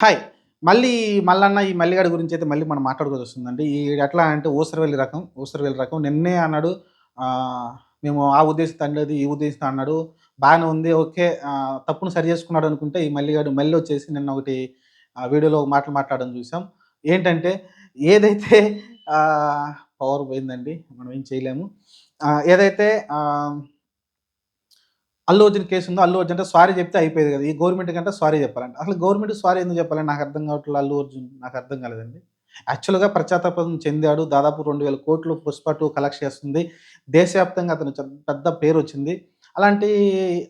Hi. మళ్ళీ మల్లన్న ఈ మల్లిగాడి గురించి అయితే మళ్ళీ మనం మాట్లాడుకోవాల్సి వస్తుందండి. ఈ ఎట్లా అంటే ఊసరవెల్లి రకం ఊసరవెల్లి రకం నిన్నే అన్నాడు. మేము ఆ ఉద్దేశం అనలేదు ఈ ఉద్దేశం అన్నాడు. బాగానే ఉంది ఓకే. తప్పును సరి చేసుకున్నాడు అనుకుంటే ఈ మల్లిగాడు మళ్ళీ వచ్చేసి నిన్న ఒకటి వీడియోలో ఒక మాటలు మాట్లాడడం చూసాం. ఏంటంటే ఏదైతే పవర్ పోయిందండి మనం ఏం చేయలేము. ఏదైతే అల్లు అర్జున్ కేసు ఉందో అల్లు అర్జున్ అంటే సారీ చెప్తే అయిపోయేది కదా. ఈ గవర్నమెంట్ కంటే సారీ చెప్పాలంటే. అసలు గవర్నమెంట్ సారీ ఎందుకు చెప్పాలని నాకు అర్థం కావట్లేదు అల్లు అర్జున్. నాకు అర్థం కాలేదండి. యాక్చువల్గా ప్రచాతాపదం చెందాడు. దాదాపు రెండు వేల కోట్లు పుష్ప టూ కలెక్ట్ చేస్తుంది. దేశవ్యాప్తంగా అతను పెద్ద పేరు వచ్చింది. అలాంటి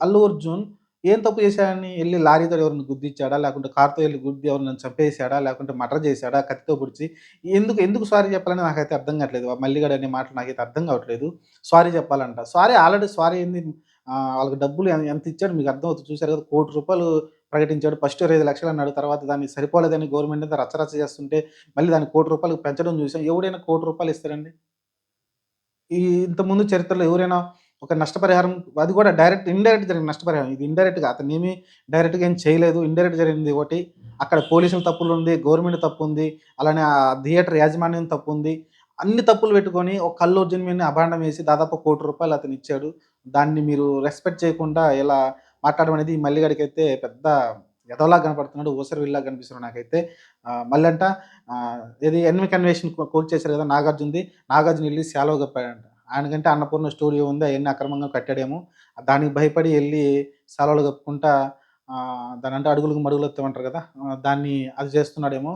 అల్లు అర్జున్ ఏం తప్పు చేశాడని వెళ్ళి లారీతో ఎవరిని గుద్దిచ్చాడా? లేకుంటే కార్తో వెళ్ళి గుద్ది ఎవరిని చంపేశాడా? లేకుంటే మటర్ చేశాడా? కత్తితో పొడిచి ఎందుకు ఎందుకు సారీ చెప్పాలని నాకైతే అర్థం కావట్లేదు. మల్లిగడ అనే మాటలు నాకైతే అర్థం కావట్లేదు. సారీ చెప్పాలంట. సారీ ఆల్రెడీ సారీ ఏంది వాళ్ళకి డబ్బులు ఎంత ఇచ్చాడు మీకు అర్థం అవుతుంది. చూశారు కదా కోటి రూపాయలు ప్రకటించాడు. ఫస్ట్ ఇరవై ఐదు లక్షలు అన్నాడు. తర్వాత దాన్ని సరిపోలేదని గవర్నమెంట్ అంతా రచ్చరచ్చ చేస్తుంటే మళ్ళీ దాన్ని కోటి రూపాయలు పెంచడం చూసాం ఎవడైనా కోటి రూపాయలు ఇస్తారండి ఈ ఇంతకుముందు చరిత్రలో ఎవరైనా ఒక నష్టపరిహారం అది కూడా డైరెక్ట్ ఇండైరెక్ట్ జరిగిన నష్టపరిహారం. ఇది ఇండైరెక్ట్గా అతను ఏమీ డైరెక్ట్గా ఏం చేయలేదు. ఇండైరెక్ట్ జరిగింది ఒకటి అక్కడ పోలీసుల తప్పులు ఉంది గవర్నమెంట్ తప్పు ఉంది అలానే ఆ థియేటర్ యాజమాన్యం తప్పు ఉంది అన్ని తప్పులు పెట్టుకొని ఒక కల్లు జన్మిని మీద అభాండం వేసి దాదాపు కోటి రూపాయలు అతను ఇచ్చాడు. దాన్ని మీరు రెస్పెక్ట్ చేయకుండా ఇలా మాట్లాడడం అనేది ఈ మల్లిగాడికి అయితే పెద్ద ఎదవలా కనపడుతున్నాడు. ఊసరి విల్లా కనిపిస్తున్నాడు నాకైతే. మళ్ళీ అంట ఇది ఎన్వి కన్వేషన్ కోర్ట్ చేశారు కదా నాగార్జునది. నాగార్జున వెళ్ళి సెలవు కప్పాడంట. ఆయనకంటే అన్నపూర్ణ స్టూడియో ఉంది. అవన్నీ అక్రమంగా కట్టాడేమో. దానికి భయపడి వెళ్ళి సెలవులు కప్పుకుంటా దాని అంటే అడుగులకు మడుగులు ఎత్తామంటారు కదా. దాన్ని అది చేస్తున్నాడేమో.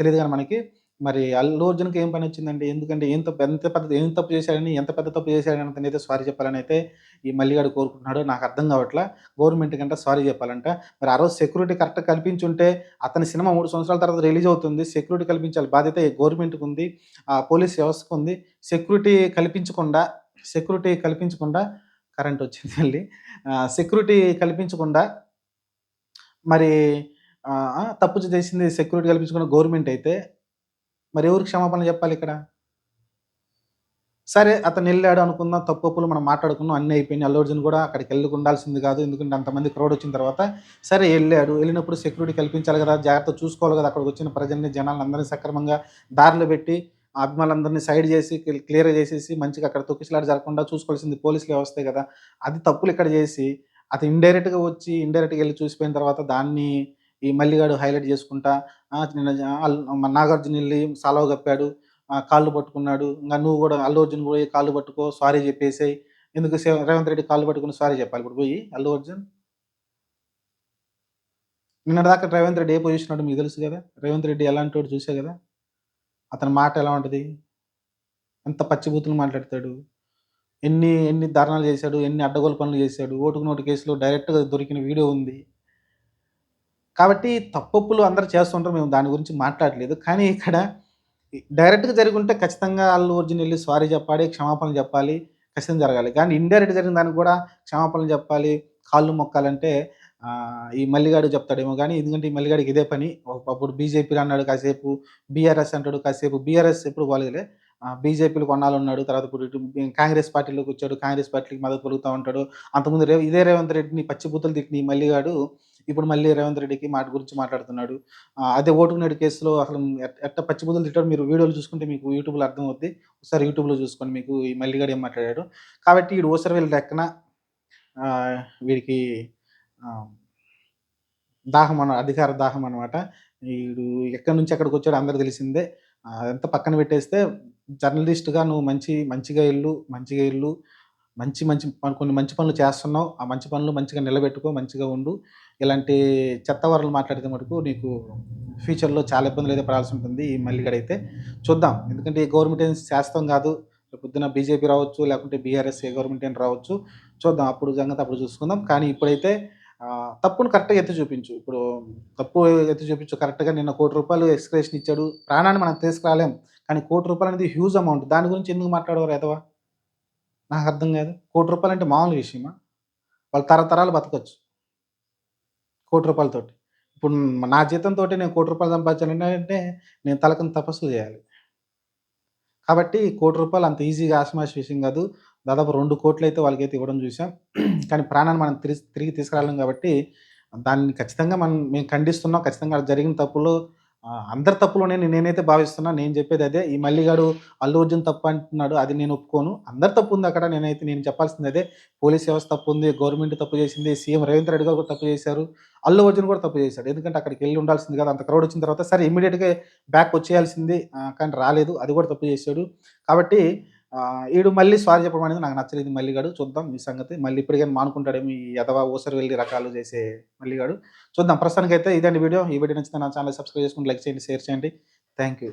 తెలియదు కానీ మనకి. మరి అల్లు అర్జున్కి ఏం పని వచ్చిందండి? ఎందుకంటే ఏం తప్పు ఎంత పెద్ద ఏం తప్పు చేశాడని ఎంత పెద్ద తప్పు చేశాడని అతను అయితే సారీ చెప్పాలని అయితే ఈ మల్లిగాడు కోరుకుంటున్నాడు. నాకు అర్థం కావట్లా. గవర్నమెంట్ కంటే సారీ చెప్పాలంట. మరి ఆ రోజు సెక్యూరిటీ కరెక్ట్గా కల్పించుంటే అతని సినిమా మూడు సంవత్సరాల తర్వాత రిలీజ్ అవుతుంది. సెక్యూరిటీ కల్పించాలి. బాధ్యత ఈ గవర్నమెంట్కి ఉంది. ఆ పోలీస్ వ్యవస్థకు ఉంది. సెక్యూరిటీ కల్పించకుండా సెక్యూరిటీ కల్పించకుండా కరెంట్ వచ్చింది మళ్ళీ. సెక్యూరిటీ కల్పించకుండా మరి తప్పు చేసింది సెక్యూరిటీ కల్పించకుండా గవర్నమెంట్ అయితే మరి ఎవరికి క్షమాపణ చెప్పాలి ఇక్కడ? సరే అతను వెళ్ళాడు అనుకుందాం తప్పులు మనం మాట్లాడుకున్నాం అన్నీ అయిపోయినాయి. అల్లు అర్జున్ కూడా అక్కడికి వెళ్ళి ఉండాల్సింది కాదు ఎందుకంటే అంతమంది క్రౌడ్ వచ్చిన తర్వాత. సరే వెళ్ళాడు. వెళ్ళినప్పుడు సెక్యూరిటీ కల్పించాలి కదా జాగ్రత్త చూసుకోవాలి కదా అక్కడికి వచ్చిన ప్రజల్ని జనాలను అందరినీ సక్రమంగా దారిలో పెట్టి అభిమానులందరినీ సైడ్ చేసి క్లియర్ చేసేసి మంచిగా అక్కడ తొక్కిసలాట జరగకుండా చూసుకోవాల్సింది పోలీసుల వ్యవస్థే కదా. అది తప్పులు ఇక్కడ చేసి అతను ఇండైరెక్ట్గా వచ్చి ఇండైరెక్ట్గా వెళ్ళి చూసిపోయిన తర్వాత దాన్ని ఈ మల్లిగాడు హైలైట్ చేసుకుంటా నిన్న నాగార్జున వెళ్ళి సాలవ కప్పాడు కాళ్ళు పట్టుకున్నాడు ఇంకా నువ్వు కూడా అల్లు అర్జున్ కూడా పోయి కాళ్ళు పట్టుకో సారీ చెప్పేసాయి ఎందుకు రేవంత్ రెడ్డి కాళ్ళు పట్టుకుని సారీ చెప్పాలి ఇప్పుడు పోయి అల్లు అర్జున్? నిన్న దాకా రేవంత్ రెడ్డి ఏ పొజిషన్ మీకు తెలుసు కదా రేవంత్ రెడ్డి ఎలాంటి వాడు చూసే కదా అతని మాట ఎలా ఉంటుంది? ఎంత పచ్చిబూతులు మాట్లాడతాడు? ఎన్ని ఎన్ని ధర్నాలు చేశాడు ఎన్ని అడ్డగోలు పనులు చేశాడు? ఓటుకు నోటు కేసులో డైరెక్ట్గా దొరికిన వీడియో ఉంది. కాబట్టి తప్పప్పులు అందరూ చేస్తుంటారు మేము దాని గురించి మాట్లాడలేదు. కానీ ఇక్కడ డైరెక్ట్గా జరిగి ఉంటే ఖచ్చితంగా అల్లు అర్జున్ వెళ్ళి సారీ చెప్పాలి క్షమాపణలు చెప్పాలి ఖచ్చితంగా జరగాలి. కానీ ఇండైరెక్ట్ జరిగిన దానికి కూడా క్షమాపణలు చెప్పాలి కాళ్ళు మొక్కాలంటే ఈ మల్లిగాడు చెప్తాడేమో కానీ ఎందుకంటే ఈ మల్లిగాడికి ఇదే పని. అప్పుడు బీజేపీ అన్నాడు కాసేపు బీఆర్ఎస్ అంటాడు కాసేపు బీఆర్ఎస్ ఎప్పుడు పోలేదులే. బీజేపీలో కొన్నాళ్ళు ఉన్నాడు తర్వాత ఇప్పుడు ఇటు కాంగ్రెస్ పార్టీలోకి వచ్చాడు కాంగ్రెస్ పార్టీకి మద్దతు పలుకుతూ ఉంటాడు. అంతకుముందు రే ఇదే రేవంత్ రెడ్డిని పచ్చిబూతులు తిట్టిన ఈ మల్లిగాడు ఇప్పుడు మళ్ళీ రేవంత్ రెడ్డికి మాట గురించి మాట్లాడుతున్నాడు. అదే అదే ఓటుకునేడు కేసులో అసలు ఎట్ట పచ్చిబుద్ధులు తిట్టాడు మీరు వీడియోలు చూసుకుంటే మీకు యూట్యూబ్లో అర్థం అవుద్ది ఒకసారి యూట్యూబ్లో చూసుకొని మీకు ఈ మల్లిగాడు ఏం మాట్లాడాడు. కాబట్టి వీడు ఓసరవేలు లెక్కన ఆ, వీడికి దాహం అన్న అధికార దాహం అనమాట వీడు ఎక్కడి నుంచి ఎక్కడికి వచ్చాడో అందరు తెలిసిందే. అదంతా పక్కన పెట్టేస్తే జర్నలిస్ట్గా నువ్వు మంచి మంచిగా ఇల్లు మంచిగా ఇల్లు మంచి మంచి కొన్ని మంచి పనులు చేస్తున్నావు. ఆ మంచి పనులు మంచిగా నిలబెట్టుకో మంచిగా ఉండు. ఇలాంటి చెత్త వరలు మాట్లాడితే మటుకు నీకు ఫ్యూచర్లో చాలా ఇబ్బందులు అయితే పడాల్సి ఉంటుంది. ఈ మల్లిగడైతే చూద్దాం. ఎందుకంటే ఈ గవర్నమెంట్ ఏం శాస్త్రం కాదు. రేపు పొద్దున బీజేపీ రావచ్చు లేకుంటే బీఆర్ఎస్ ఏ గవర్నమెంట్ అయినా రావచ్చు. చూద్దాం. అప్పుడు సంగతి అప్పుడు చూసుకుందాం. కానీ ఇప్పుడైతే తప్పును కరెక్ట్గా ఎత్తి చూపించు. ఇప్పుడు తప్పు ఎత్తి చూపించు. కరెక్ట్గా నిన్న కోటి రూపాయలు ఎక్స్క్రేషన్ ఇచ్చాడు. ప్రాణాన్ని మనం తీసుకురాలేం. కానీ కోటి రూపాయలు అనేది హ్యూజ్ అమౌంట్. దాని గురించి ఎందుకు మాట్లాడవారు ఎదవా నాకు అర్థం కాదు. కోటి రూపాయలు అంటే మామూలు విషయమా? వాళ్ళు తరతరాలు బతకచ్చు. కోటి రూపాయలతోటి ఇప్పుడు నా జీతంతో నేను కోటి రూపాయలు సంపాదించాలంటే అంటే నేను తలకని తపస్సులు చేయాలి. కాబట్టి కోటి రూపాయలు అంత ఈజీగా ఆశమాష విషయం కాదు. దాదాపు రెండు కోట్లు అయితే వాళ్ళకైతే ఇవ్వడం చూసాం. కానీ ప్రాణాన్ని మనం తిరిగి తిరిగి తీసుకురాలేం కాబట్టి దాన్ని ఖచ్చితంగా మనం మేము ఖండిస్తున్నాం. ఖచ్చితంగా అది జరిగిన తప్పులు అందరి తప్పులోనే నేనైతే భావిస్తున్నా. నేను చెప్పేది అదే. ఈ మల్లిగాడు అల్లు అర్జున్ తప్పు అంటున్నాడు. అది నేను ఒప్పుకోను. అందరి తప్పు ఉంది అక్కడ. నేనైతే నేను చెప్పాల్సింది అదే. పోలీస్ వ్యవస్థ తప్పు ఉంది. గవర్నమెంట్ తప్పు చేసింది. సీఎం రేవంత్ రెడ్డి గారు కూడా తప్పు చేశారు. అల్లు అర్జున్ కూడా తప్పు చేశాడు. ఎందుకంటే అక్కడికి వెళ్ళి ఉండాల్సింది కాదు. అంత క్రౌడ్ వచ్చిన తర్వాత సరే ఇమీడియట్గా బ్యాక్ వచ్చేయాల్సింది. కానీ రాలేదు. అది కూడా తప్పు చేశాడు. కాబట్టి ఈడు మళ్ళీ సారీ చెప్పడం అనేది నాకు నచ్చలేదు మల్లిగాడు. చూద్దాం ఈ సంగతి. మళ్ళీ ఇప్పటికైనా మానుకుంటాడేమో ఈ ఓసరి వెళ్ళి రకాలు చేసే మల్లిగాడు. చూద్దాం. ప్రస్తుతానికి అయితే ఇదండి వీడియో. ఈ వీడియో నచ్చితే నా ఛానల్ సబ్స్క్రైబ్ చేసుకొని లైక్ చేయండి, షేర్ చేయండి. Thank you.